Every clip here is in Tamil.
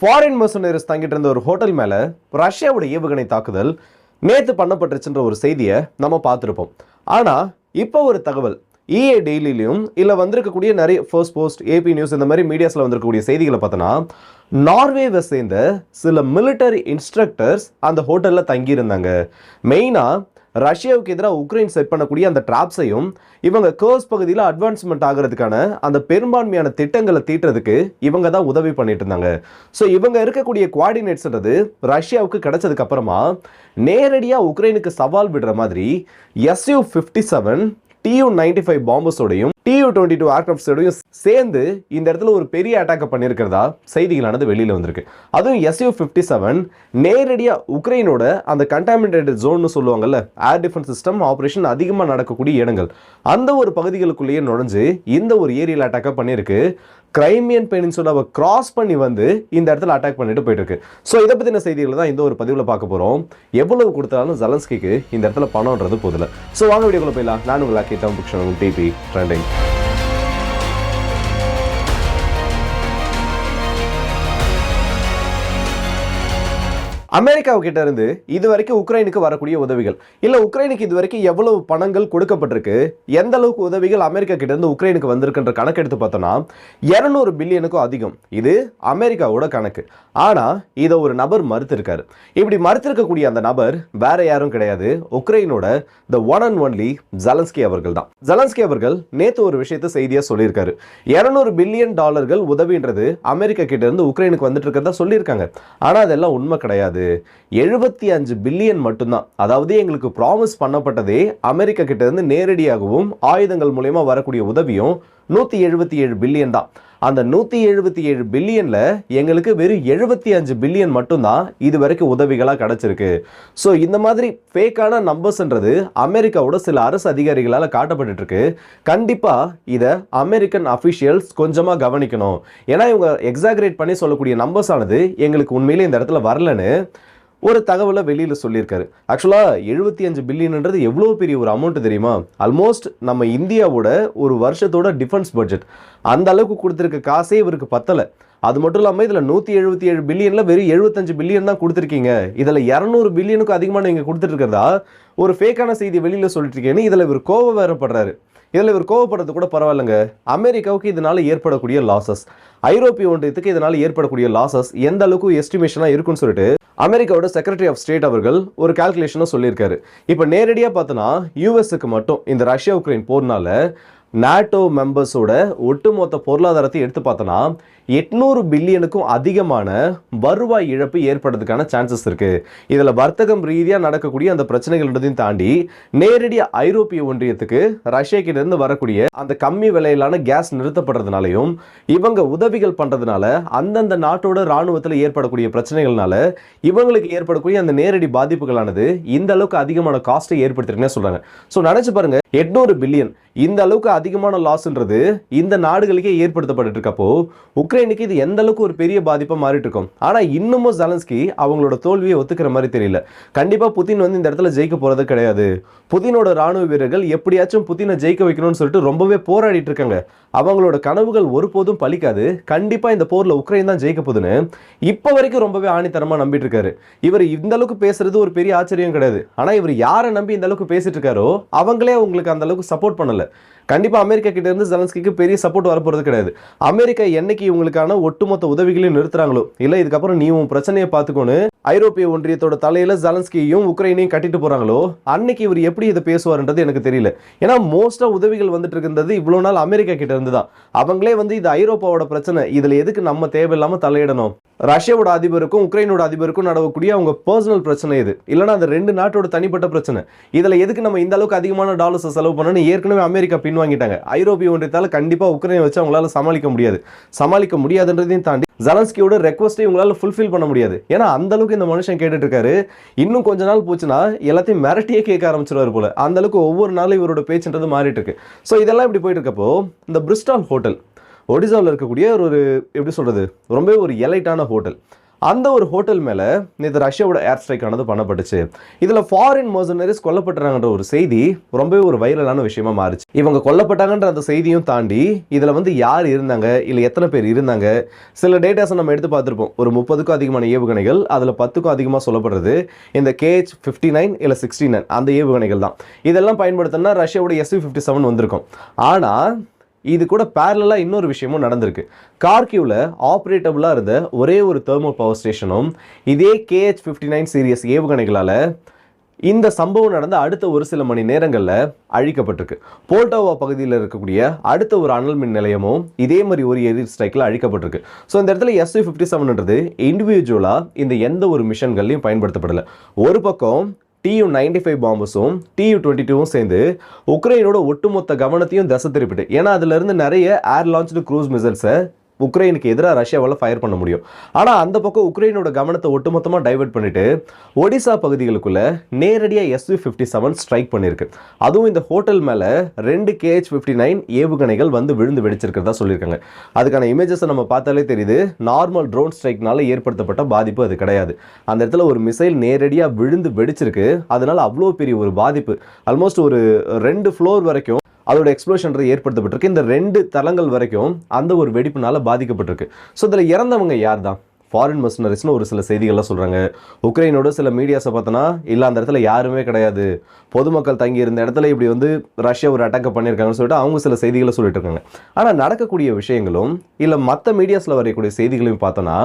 ஃபாரின் மர்சனரிஸ் தங்கிட்டு இருந்த ஒரு ஹோட்டல் மேலே ரஷ்யாவோட ஏவுகணை தாக்குதல் நேற்று பண்ணப்பட்டுச்சுன்ற ஒரு செய்தியை நம்ம பார்த்துருப்போம். ஆனால் இப்போ ஒரு தகவல். இஏ டெய்லிலையும் இல்லை வந்திருக்கக்கூடிய நிறைய ஃபர்ஸ்ட் போஸ்ட் ஏபி நியூஸ் இந்த மாதிரி மீடியாஸில் வந்திருக்கக்கூடிய செய்திகளை பார்த்தோன்னா நார்வேவை சேர்ந்த சில மிலிட்டரி இன்ஸ்ட்ரக்டர்ஸ் அந்த ஹோட்டலில் தங்கியிருந்தாங்க. மெயினாக ரஷ்யாவுக்கு எதிராக உக்ரைன் செட் பண்ணக்கூடிய அந்த ட்ராப்ஸையும் இவங்க கேர்ஸ் பகுதியில் அட்வான்ஸ்மெண்ட் ஆகிறதுக்கான அந்த பெரும்பான்மையான திட்டங்களை தீட்டுறதுக்கு இவங்க தான் உதவி பண்ணிட்டு இருந்தாங்க. ஸோ இவங்க இருக்கக்கூடிய குவாடினேட்ஸ்ன்றது ரஷ்யாவுக்கு கிடைச்சதுக்கு அப்புறமா நேரடியாக உக்ரைனுக்கு சவால் விடுற மாதிரி SU fifty seven Tu ninety five பாம்பர்ஸோடையும் due twenty two ஏர்க்ராஃப்ட்ஸோடையும் சேர்ந்து இந்த இடத்துல ஒரு பெரிய அட்டாக்கை பண்ணியிருக்கிறதா செய்திகளானது வெளியில் வந்திருக்கு. அதுவும் எஸ்யூ ஃபிஃப்டி செவன் நேரடியாக உக்ரைனோட அந்த கண்டாமினேட்டட் ஜோன்னு சொல்லுவாங்கல்ல ஏர் டிஃபென்ஸ் சிஸ்டம் ஆப்ரேஷன் அதிகமாக நடக்கக்கூடிய இடங்கள். அந்த ஒரு பகுதிகளுக்குள்ளேயே நுழைஞ்சு இந்த ஒரு ஏரியில் அட்டாக்கை பண்ணியிருக்கு. கிரைமியன் பெனின்சுலாவை கிராஸ் பண்ணி வந்து இந்த இடத்துல அட்டாக் பண்ணிட்டு போயிட்டு இருக்கு ஸோ இதை பற்றின செய்திகளை தான் இந்த ஒரு பதிவில் பார்க்க போகிறோம் எவ்வளவு கொடுத்தாலும் ஜலன்ஸ்கிக்கு இந்த இடத்துல பணம்ன்றது போதில்ல ஸோ வாங்க வீடியோக்குள்ள போயிடலாம். நான் உங்களை கேட்டோம் புக்ஷன் டிபி ட்ரெண்டிங் அமெரிக்காவு கிட்ட இருந்து இது வரைக்கும் உக்ரைனுக்கு வரக்கூடிய உதவிகள். இல்ல உக்ரைனுக்கு இது வரைக்கும் எவ்வளவு பணங்கள் கொடுக்கப்பட்டிருக்கு? எந்த அளவுக்கு உதவிகள் அமெரிக்கா கிட்ட இருந்து உக்ரைனுக்கு வந்திருக்குன்ற கணக்கு எடுத்து பார்த்தோம்னா இருநூறு பில்லியனுக்கும் அதிகம். இது அமெரிக்காவோட கணக்கு. ஆனா இதை ஒரு நபர் மறுத்திருக்காரு. இப்படி மறுத்திருக்கக்கூடிய அந்த நபர் வேற யாரும் கிடையாது. உக்ரைனோட the one and only Zelensky அவர்கள் தான். ஜலன்ஸ்கி அவர்கள் நேத்து ஒரு விஷயத்தை செய்தியா சொல்லியிருக்காரு. இருநூறு பில்லியன் டாலர்கள் உதவின்றது அமெரிக்கா கிட்ட இருந்து உக்ரைனுக்கு வந்துட்டு இருக்கிறதா சொல்லியிருக்காங்க. ஆனா அதெல்லாம் உண்மை கிடையாது. எழுபத்தி அஞ்சு பில்லியன் மட்டும்தான். அதாவது எங்களுக்கு ப்ராமிஸ் பண்ணப்பட்டதே அமெரிக்கா கிட்டேருந்து நேரடியாகவும் ஆயுதங்கள் மூலயமா வரக்கூடிய உதவியும் நூற்றி எழுபத்தி ஏழு பில்லியன் தான். அந்த நூற்றி எழுபத்தி ஏழு பில்லியனில் எங்களுக்கு வெறும் எழுபத்தி அஞ்சு பில்லியன் மட்டும்தான் இது வரைக்கும் உதவிகளாக கிடச்சிருக்கு. ஸோ இந்த மாதிரி ஃபேக்கான நம்பர்ஸ்ன்றது அமெரிக்காவோட சில அரசு அதிகாரிகளால் காட்டப்பட்டுருக்கு கண்டிப்பாக இதை அமெரிக்கன் அஃபிஷியல்ஸ் கொஞ்சமாக கவனிக்கணும். ஏன்னா இவங்க எக்ஸாகரேட் பண்ணி சொல்லக்கூடிய நம்பர்ஸ் ஆனது எங்களுக்கு உண்மையிலே இந்த இடத்துல வரலன்னு ஒரு தகவலை வெளியில் சொல்லியிருக்காரு. ஆக்சுவலாக எழுபத்தி அஞ்சு பில்லியன்ன்றது எவ்வளோ பெரிய ஒரு அமௌண்ட் தெரியுமா? ஆல்மோஸ்ட் நம்ம இந்தியாவோட ஒரு வருஷத்தோட டிஃபென்ஸ் பட்ஜெட் அந்த அளவுக்கு கொடுத்துருக்க காசே இவருக்கு பத்தலை. அது மட்டும் இல்லாமல் இதில் நூற்றி எழுபத்தி ஏழு பில்லியனில் வெறும் எழுபத்தஞ்சு பில்லியன் தான் கொடுத்துருக்கீங்க. இதில் இரநூறு பில்லியனுக்கும் அதிகமாக நீங்கள் கொடுத்துட்டு ஒரு ஃபேக்கான செய்தி வெளியில் சொல்லிட்டு இருக்கேன்னு இதில் இவர் கோவம் வேறப்படுறாரு இதில் இவர் கோவப்படுறது கூட பரவாயில்லைங்க. அமெரிக்காவுக்கு இதனால ஏற்படக்கூடிய லாசஸ் ஐரோப்பிய ஒன்றியத்துக்கு இதனால ஏற்படக்கூடிய லாசஸ் எந்த அளவுக்கு எஸ்டிமேஷனாக இருக்குன்னு சொல்லிட்டு அமெரிக்காவோட செக்ரட்டரி ஆஃப் ஸ்டேட் அவர்கள் ஒரு கால்குலேஷனும் சொல்லியிருக்காரு. இப்போ நேரடியாக பார்த்தோன்னா யூஎஸ்க்கு மட்டும் இந்த ரஷ்யா உக்ரைன் போர்னால நாட்டோ மெம்பர்ஸோட ஒட்டுமொத்த பொருளாதாரத்தை எடுத்து பார்த்தோன்னா எட்நூறு பில்லியனுக்கும் அதிகமான வருவாய் இழப்பு ஏற்படுறதுக்கான சான்சஸ் இருக்கு. இதில் வர்த்தகம் ரீதியாக நடக்கக்கூடிய அந்த பிரச்சனைகள்ன்றதையும் தாண்டி நேரடியாக ஐரோப்பிய ஒன்றியத்துக்கு ரஷ்யா இருந்து வரக்கூடிய அந்த கம்மி விலையிலான கேஸ் நிறுத்தப்படுறதுனாலையும் இவங்க உதவிகள் பண்ணுறதுனால அந்தந்த நாட்டோட ராணுவத்தில் ஏற்படக்கூடிய பிரச்சனைகள்னால இவங்களுக்கு ஏற்படக்கூடிய அந்த நேரடி பாதிப்புகளானது இந்த அளவுக்கு அதிகமான காஸ்ட்டை ஏற்படுத்திருக்குன்னு சொல்றாங்க. ஸோ நினைச்சு பாருங்க எட்நூறு பில்லியன். இந்த அளவுக்கு அதிகமான லாஸ்ன்றது இந்த நாடுகளுக்கே ஏற்படுத்தப்பட்டு இருக்கப்போ உக்ரைனுக்கு இது எந்த அளவுக்கு ஒரு பெரிய பாதிப்பாக மாறிட்டு இருக்கும் ஆனால் இன்னமும் ஜலன்ஸ்கி அவங்களோட தோல்வியை ஒத்துக்கிற மாதிரி தெரியல. கண்டிப்பாக புதின் வந்து இந்த இடத்துல ஜெயிக்க போறது கிடையாது. புதினோட ராணுவ வீரர்கள் எப்படியாச்சும் புதினை ஜெயிக்க வைக்கணும்னு சொல்லிட்டு ரொம்பவே போராடிட்டு இருக்காங்க. அவங்களோட கனவுகள் ஒருபோதும் பலிக்காது. கண்டிப்பாக இந்த போரில் உக்ரைன் தான் ஜெயிக்க போகுதுன்னு இப்போ வரைக்கும் ரொம்பவே ஆணித்தரமாக நம்பிட்டு இருக்காரு. இவர் இந்த அளவுக்கு பேசுறது ஒரு பெரிய ஆச்சரியம் கிடையாது. ஆனால் இவர் யாரை நம்பி இந்த அளவுக்கு பேசிட்டு இருக்காரோ அவங்களே அவங்களுக்கு அந்த அளவுக்கு சப்போர்ட் பண்ணல. கண்டிப்பாக அமெரிக்கா கிட்டேருந்து ஜெலன்ஸ்கிக்கு பெரிய சப்போர்ட் வரப்போகிறது கிடையாது. அமெரிக்கா என்னைக்கு இவங்களுக்கான ஒட்டுமொத்த உதவிகளையும் நிறுத்துறாங்களோ? இல்லை இதுக்கப்புறம் நீ உன் பிரச்சனையை பார்த்துக்கோன்னு ஐரோப்பிய ஒன்றியத்தோட தலையில ஜலன்ஸ்கியையும் உக்ரைனையும் கட்டிட்டு போறாங்களோ? அன்னைக்கு இவர் எப்படி இதை பேசுவார்ன்றது எனக்கு தெரியல. ஏன்னா மோஸ்டா உதவிகள் வந்துட்டு இருக்கின்றது இவ்வளவு நாள் அமெரிக்கா கிட்ட இருந்து தான் அவங்களே வந்து இது ஐரோப்பாவோட பிரச்சனை. இதுல எதுக்கு நம்ம தேவையில்லாம தலையிடணும்? ரஷ்யாவோட அதிபருக்கும் உக்ரைனோட அதிபருக்கும் நடக்கக்கூடிய அவங்க பர்சனல் பிரச்சனை இது. இல்லைன்னா அந்த ரெண்டு நாட்டோட தனிப்பட்ட பிரச்சனை. இதுல எதுக்கு நம்ம இந்த அளவுக்கு அதிகமான டாலர்ஸ் செலவு பண்ணணும் ஏற்கனவே அமெரிக்கா பின் பின்வாங்கிட்டாங்க. ஐரோப்பிய ஒன்றியத்தால் கண்டிப்பா உக்ரைனை வச்சு அவங்களால சமாளிக்க முடியாது. சமாளிக்க முடியாதுன்றதையும் தாண்டி ஜலன்ஸ்கியோட ரெக்வஸ்ட்டை உங்களால ஃபுல்ஃபில் பண்ண முடியாது. ஏன்னா அந்த அளவுக்கு இந்த மனுஷன் கேட்டுட்டு இருக்காரு இன்னும் கொஞ்ச நாள் போச்சுன்னா எல்லாத்தையும் மிரட்டியே கேட்க ஆரம்பிச்சிருவாரு போல. அந்த அளவுக்கு ஒவ்வொரு நாளும் இவரோட பேச்சுன்றது மாறிட்டு இருக்கு ஸோ இதெல்லாம் இப்படி போயிட்டு இருக்கப்போ இந்த பிரிஸ்டால் ஹோட்டல் ஒடிசாவில் இருக்கக்கூடிய ஒரு ஒரு எப்படி சொல்கிறது ரொம்பவே ஒரு எலைட்டான ஹோட்டல் அந்த ஒரு ஹோட்டல் மேலே நேற்று ரஷ்யாவோட ஏர் ஸ்ட்ரைக் ஆனது பண்ணப்பட்டுச்சு. இதில் ஃபாரின் மர்சனரிஸ் கொல்லப்பட்டுறாங்கன்ற ஒரு செய்தி ரொம்பவே ஒரு வைரலான விஷயமா மாறுச்சு. இவங்க கொல்லப்பட்டாங்கன்ற அந்த செய்தியும் தாண்டி இதில் வந்து யார் இருந்தாங்க? இல்லை எத்தனை பேர் இருந்தாங்க? சில டேட்டாஸை நம்ம எடுத்து பார்த்துருப்போம். ஒரு முப்பதுக்கும் அதிகமான ஏவுகணைகள் அதில் பத்துக்கும் அதிகமாக சொல்லப்படுறது இந்த கேஹெச் ஃபிஃப்டி நைன் இல்லை சிக்ஸ்டி நைன் அந்த ஏவுகணைகள் தான். இதெல்லாம் பயன்படுத்தினா ரஷ்யாவோட எஸ்வி ஃபிஃப்டி செவன் வந்திருக்கும். ஆனால் இது கூட பேரலாக இன்னொரு விஷயமும் நடந்திருக்கு. கார்கியூவில் ஆப்ரேட்டபுளாக இருந்த ஒரே ஒரு தெர்மோ பவர் ஸ்டேஷனும் இதே கேஹெச் ஃபிஃப்டி நைன் சீரியஸ் ஏவுகணைகளால் இந்த சம்பவம் நடந்த அடுத்த ஒரு சில மணி நேரங்களில் அழிக்கப்பட்டிருக்கு. போல்டோவா பகுதியில் இருக்கக்கூடிய அடுத்த ஒரு அனல் மின் நிலையமும் இதே மாதிரி ஒரு எரி ஸ்ட்ரைக்கில் அழிக்கப்பட்டிருக்கு. ஸோ இந்த இடத்துல எஸ்யூ ஃபிஃப்டி செவன்ன்றது இண்டிவிஜுவலாக இந்த எந்த ஒரு மிஷன்கள்லையும் பயன்படுத்தப்படலை. ஒரு பக்கம் டியூ நைன்டி ஃபைவ் பாம்பஸும் டியூ டுவெண்ட்டி டூவும் சேர்ந்து உக்ரைனோட ஒட்டுமொத்த கவனத்தையும் திசை திருப்பிட்டு. ஏன்னா அதுலேருந்து நிறைய ஏர் லான்ச்டு க்ரூஸ் மிசைல்ஸை உக்ரைனுக்கு எதிராக ரஷ்யாவால் ஃபயர் பண்ண முடியும். ஆனால் அந்த பக்கம் உக்ரைனோட கவனத்தை ஒட்டுமொத்தமாக டைவெர்ட் பண்ணிட்டு ஒடிசா பகுதிகளுக்குள்ள நேரடியாக எஸ்வி ஃபிஃப்டி செவன் ஸ்ட்ரைக் பண்ணியிருக்கு அதுவும் இந்த ஹோட்டல் மேலே ரெண்டு கேஹெச் ஃபிஃப்டி நைன் ஏவுகணைகள் வந்து விழுந்து வெடிச்சிருக்கிறதா சொல்லியிருக்காங்க. அதுக்கான இமேஜஸை நம்ம பார்த்தாலே தெரியுது. நார்மல் ட்ரோன் ஸ்ட்ரைக்னால ஏற்படுத்தப்பட்ட பாதிப்பு அது கிடையாது. அந்த இடத்துல ஒரு மிசைல் நேரடியாக விழுந்து வெடிச்சிருக்கு. அதனால அவ்வளோ பெரிய ஒரு பாதிப்பு. ஆல்மோஸ்ட் ஒரு ரெண்டு ஃப்ளோர் வரைக்கும் அதோட எக்ஸ்ப்ளோஷன் ஏற்படுத்தப்பட்டிருக்கு. இந்த ரெண்டு தளங்கள் வரைக்கும் அந்த ஒரு வெடிப்புனால பாதிக்கப்பட்டிருக்கு. ஸோ இதில் இறந்தவங்க யார் தான் ஃபாரின் மிஷினரிஸ்னு ஒரு சில செய்திகள்லாம் சொல்கிறாங்க உக்ரைனோட சில மீடியாஸை பார்த்தோன்னா இல்லை அந்த இடத்துல யாருமே கிடையாது. பொதுமக்கள் தங்கி இருந்த இடத்துல இப்படி வந்து ரஷ்யா ஒரு அட்டாக்கை பண்ணியிருக்காங்கன்னு சொல்லிட்டு அவங்க சில செய்திகளை சொல்லிட்டு இருக்காங்க. ஆனால் நடக்கக்கூடிய விஷயங்களும் இல்லை மற்ற மீடியாஸில் வரக்கூடிய செய்திகளையும் பார்த்தோன்னா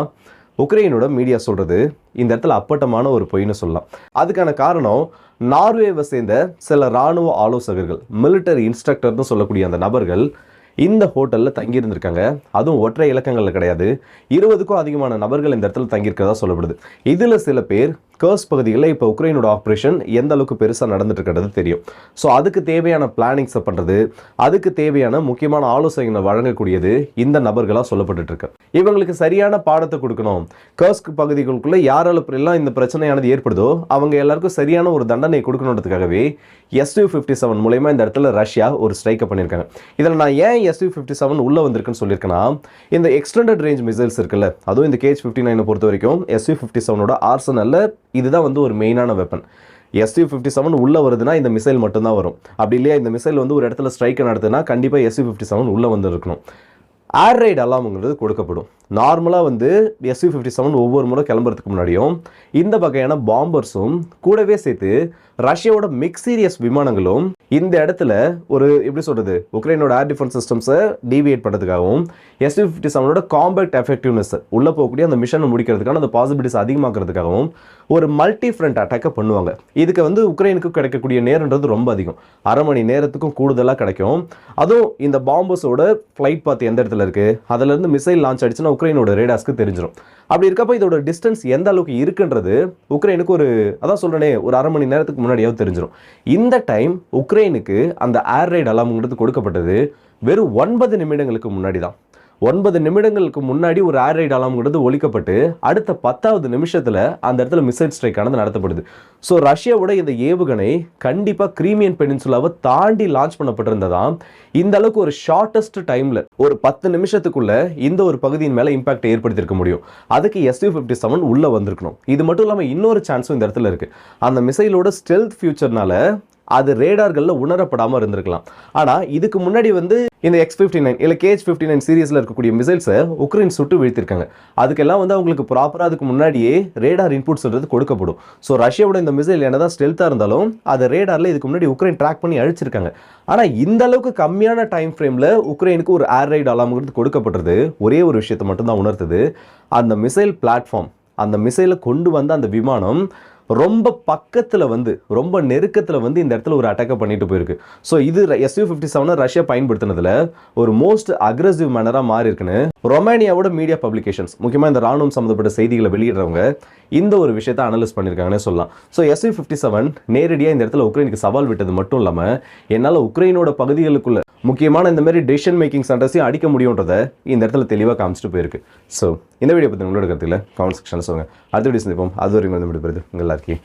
உக்ரைனோட மீடியா சொல்கிறது இந்த இடத்துல அப்பட்டமான ஒரு பொய்னு சொல்லலாம். அதுக்கான காரணம் நார்வேவை சேர்ந்த சில இராணுவ ஆலோசகர்கள் மிலிட்டரி இன்ஸ்ட்ரக்டர்னு சொல்லக்கூடிய அந்த நபர்கள் இந்த ஹோட்டலில் தங்கியிருந்திருக்காங்க. அதுவும் ஒற்றை இலக்கங்களில் கிடையாது. இருபதுக்கும் அதிகமான நபர்கள் இந்த இடத்துல தங்கியிருக்கிறதா சொல்லப்படுது. இதில் சில பேர் கர்ஸ் பகுதிகளில் இப்போ உக்ரைனோட ஆப்ரேஷன் எந்த அளவுக்கு பெருசாக நடந்துட்டு இருக்கிறது தெரியும். ஸோ அதுக்கு தேவையான பிளானிங்ஸை பண்ணுறது அதுக்கு தேவையான முக்கியமான ஆலோசனைகளை வழங்கக்கூடியது இந்த நபர்களாக சொல்லப்பட்டு இருக்கு இவங்களுக்கு சரியான பாடத்தை கொடுக்கணும். கர்ஸ்க் பகுதிகளுக்குள்ளே யாரால எல்லாம் இந்த பிரச்சனையானது ஏற்படுதோ அவங்க எல்லாருக்கும் சரியான ஒரு தண்டனை கொடுக்கணுன்றதுக்காகவே எஸ்யூ ஃபிஃப்டி செவன் மூலயமா இந்த இடத்துல ரஷ்யா ஒரு ஸ்ட்ரைக்கை பண்ணியிருக்காங்க. இதில் நான் ஏன் எஸ்யூ ஃபிஃப்டி செவன் உள்ளே வந்திருக்குன்னு சொல்லியிருக்கேன்னா இந்த எக்ஸ்டெண்டட் ரேஞ்ச் மிசைல்ஸ் இருக்குல்ல அதுவும் இந்த கேஜ் ஃபிஃப்டி நைனை பொறுத்த வரைக்கும் எஸ்யூ ஃபிஃப்டி செவனோட ஆர்சனல்ல இதுதான் வந்து ஒரு மெயினான வெப்பன் எஸ்யூ ஃபிஃப்டி செவன் உள்ளே வருதுன்னா இந்த மிசைல் மட்டும்தான் வரும். அப்படி இல்லையா இந்த மிசைல் வந்து ஒரு இடத்துல ஸ்ட்ரைக்கை நடத்துனா கண்டிப்பாக எஸ்யூ ஃபிஃப்டி செவன் உள்ளே வந்து இருக்கணும். ஏர் ரைட் அலாமுங்கிறது கொடுக்கப்படும். நார்மலாக வந்து எஸ்யூ ஃபிஃப்டி செவன் ஒவ்வொரு முறை கிளம்புறதுக்கு முன்னாடியும் இந்த வகையான பாம்பர்ஸும் கூடவே சேர்த்து ரஷ்யாவோட மிக்சீரியஸ் விமானங்களும் இந்த இடத்துல ஒரு எப்படி சொல்கிறது உக்ரைனோட ஏர் டிஃபென்ஸ் சிஸ்டம்ஸை டீவியேட் பண்ணுறதுக்காகவும் எஸ்யூ ஃபிஃப்டி செவனோட காம்பேக்ட் எஃபெக்டிவ்னஸ் உள்ளே போகக்கூடிய அந்த மிஷனை முடிக்கிறதுக்கான அந்த பாசிபிலிட்டிஸ் அதிகமாக்குறதுக்காகவும் ஒரு மல்டி ஃப்ரண்ட் அட்டாக்கை பண்ணுவாங்க. இதுக்கு வந்து உக்ரைனுக்கு கிடைக்கக்கூடிய நேரன்றது ரொம்ப அதிகம். அரை மணி நேரத்துக்கும் கூடுதலாக கிடைக்கும். அதுவும் இந்த பாம்பர்ஸோட ஃப்ளைட் பார்த்து எந்த இடத்துல இருக்குது அதுலேருந்து மிசைல் லான்ச் ஆயிடுச்சுன்னா உக்ரைனோட ரேடாஸ்க்கு தெரிஞ்சிடும் அப்படி இருக்கப்போ இதோட டிஸ்டன்ஸ் எந்த அளவுக்கு இருக்குன்றது உக்ரைனுக்கு ஒரு அதான் சொல்கிறேனே ஒரு அரை மணி நேரத்துக்கு முன்னாடியாவது தெரிஞ்சிடும் இந்த டைம் உக்ரைனுக்கு அந்த ஏர் ரைட் அலாம்ங்கிறது கொடுக்கப்பட்டது வெறும் ஒன்பது நிமிடங்களுக்கு முன்னாடி தான் ஒன்பது நிமிடங்களுக்கு முன்னாடி ஒரு ஏர் ரைட் அலாம்ங்கிறது ஒழிக்கப்பட்டு அடுத்த பத்தாவது நிமிஷத்தில் அந்த இடத்துல மிசைல் ஸ்ட்ரைக் ஆனது நடத்தப்படுது. ஸோ ரஷ்யாவோட இந்த ஏவுகணை கண்டிப்பாக கிரீமியன் பெனின்சுலாவை தாண்டி லான்ச் பண்ணப்பட்டிருந்ததான் இந்த அளவுக்கு ஒரு ஷார்ட்டஸ்ட் டைமில் ஒரு பத்து நிமிஷத்துக்குள்ள இந்த ஒரு பகுதியின் மேலே இம்பாக்ட் ஏற்படுத்தியிருக்க முடியும். அதுக்கு எஸ்யூ ஃபிஃப்டி செவன் உள்ளே வந்திருக்கணும். இது மட்டும் இல்லாமல் இன்னொரு சான்ஸும் இந்த இடத்துல இருக்குது அந்த மிசைலோட ஸ்டெல்த் ஃபியூச்சர்னால அது ரேடார்களில் உணரப்படாமல் இருந்திருக்கலாம். ஆனால் இதுக்கு முன்னாடி வந்து இந்த எக்ஸ் ஃபிஃப்டி நைன் இல்லை கேஜ் ஃபிஃப்டி நைன் சீரியஸில் இருக்கக்கூடிய மிசைல்ஸை உக்ரைன் சுட்டு வீழ்த்திருக்காங்க. அதுக்கெல்லாம் வந்து அவங்களுக்கு ப்ராப்பராக அதுக்கு முன்னாடியே ரேடார் இன்புட்ஸ்ன்றது கொடுக்கப்படும். ஸோ ரஷ்யாவோட இந்த மிசைல் என்ன தான் ஸ்டெல்த்தாக இருந்தாலும் அதை ரேடாரில் இதுக்கு முன்னாடி உக்ரைன் ட்ராக் பண்ணி அழிச்சிருக்காங்க. ஆனால் இந்த அளவுக்கு கம்மியான டைம் ஃப்ரேமில் உக்ரைனுக்கு ஒரு ஏர் ரைட் அலாம்ங்கிறது கொடுக்கப்பட்டது ஒரே ஒரு விஷயத்தை மட்டும்தான் உணர்த்துது. அந்த மிசைல் பிளாட்ஃபார்ம் அந்த மிசைலை கொண்டு வந்த அந்த விமானம் ரொம்ப பக்கத்தில் வந்து ரொம்ப நெருக்கத்தில் வந்து இந்த இடத்துல ஒரு அட்டாக்கை பண்ணிட்டு போயிருக்கு. ஸோ இது எஸ்யூ ஃபிஃப்டி செவனை ரஷ்யா பயன்படுத்தினதுல ஒரு மோஸ்ட் அக்ரஸிவ் மேனராக மாறி இருக்குன்னு ரொமானியாவோட மீடியா பப்ளிகேஷன்ஸ் முக்கியமாக இந்த ராணுவம் சம்மந்தப்பட்ட செய்திகளை வெளியிடுறவங்க இந்த ஒரு விஷயத்தை அனலைஸ் பண்ணியிருக்காங்கன்னு சொல்லலாம். ஸோ எஸ்யூ ஃபிஃப்டி செவன் நேரடியாக இந்த இடத்துல உக்ரைனுக்கு சவால் விட்டது மட்டும் இல்லாமல் என்னால் உக்ரைனோட பகுதிகளுக்குள்ள முக்கியமான இந்த மாதிரி டெசிஷன் மேக்கிங் சென்டர்ஸையும் அடிக்க முடியுன்றதை இந்த இடத்துல தெளிவாக காமிச்சிட்டு போயிருக்கு. ஸோ இந்த வீடியோ பற்றி உங்களோட கருத்தில் கமெண்ட் செக்ஷனில் சொல்லுங்கள் அடுத்த வீடியோ சந்திப்போம். அது வரைக்கும் வந்து முடிப்பது உங்கள் எல்லாருக்கும்